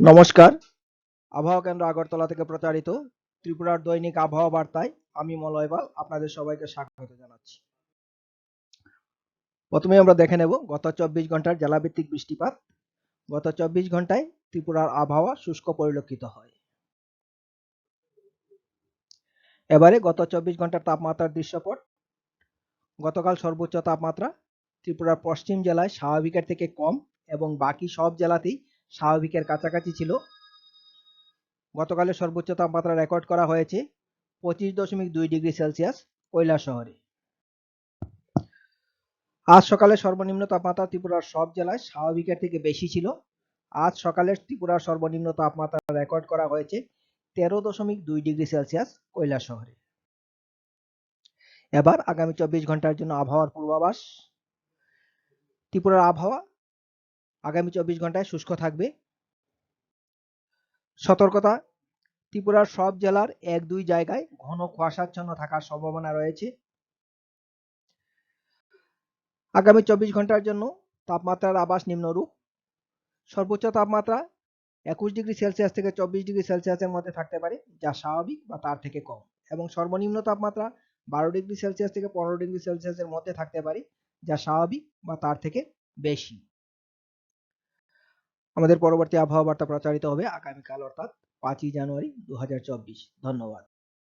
নমস্কার। আবহাওয়া কেন্দ্র আগরতলা থেকে প্রচারিত ত্রিপুরার দৈনিক আবহাওয়া বার্তায় আমি মলয়বাল আপনাদের সবাইকে স্বাগত জানাচ্ছি। প্রথমে আমরা দেখে নেব গত চব্বিশ ঘণ্টার জেলাভিত্তিক বৃষ্টিপাত। গত চব্বিশ ঘন্টায় ত্রিপুরার আবহাওয়া শুষ্ক পরিলক্ষিত হয়। এবারে গত চব্বিশ ঘণ্টার তাপমাত্রার দৃশ্যপট। গতকাল সর্বোচ্চ তাপমাত্রা ত্রিপুরার পশ্চিম জেলায় স্বাভাবিকের থেকে কম এবং বাকি সব জেলাতেই স্বাভাবিকের কাছাকাছি ছিল। গতকালের সর্বোচ্চ তাপমাত্রা রেকর্ড করা হয়েছে পঁচিশ দশমিক দুই ডিগ্রি সেলসিয়াস কৈলা শহরে। আজ সকালে সর্বনিম্ন তাপমাত্রা ত্রিপুরার সব জেলায় স্বাভাবিকের থেকে বেশি ছিল। আজ সকালে ত্রিপুরার সর্বনিম্ন তাপমাত্রা রেকর্ড করা হয়েছে তেরো দশমিক দুই ডিগ্রি সেলসিয়াস কৈলা শহরে। এবার আগামী চব্বিশ ঘণ্টার জন্য আবহাওয়ার পূর্বাভাস। ত্রিপুরার আবহাওয়া আগামী চব্বিশ ঘন্টায় শুষ্ক থাকবে। সতর্কতা, ত্রিপুরার সব জেলার এক দুই জায়গায় ঘন কুয়াশাচ্ছন্ন থাকার সম্ভাবনা রয়েছে। আগামী চব্বিশ ঘণ্টার জন্য তাপমাত্রার আবাস নিম্নরূপ সর্বোচ্চ তাপমাত্রা একুশ ডিগ্রি সেলসিয়াস থেকে চব্বিশ ডিগ্রি সেলসিয়াসের মধ্যে থাকতে পারে, যা স্বাভাবিক বা তার থেকে কম। এবং সর্বনিম্ন তাপমাত্রা বারো ডিগ্রি সেলসিয়াস থেকে পনেরো ডিগ্রি সেলসিয়াসের মধ্যে থাকতে পারে, যা স্বাভাবিক বা তার থেকে বেশি। আমাদের পরবর্তী আবহাওয়া বার্তা প্রচারিত হবে আগামীকাল অর্থাৎ পাঁচই জানুয়ারি দু হাজার চব্বিশ। ধন্যবাদ।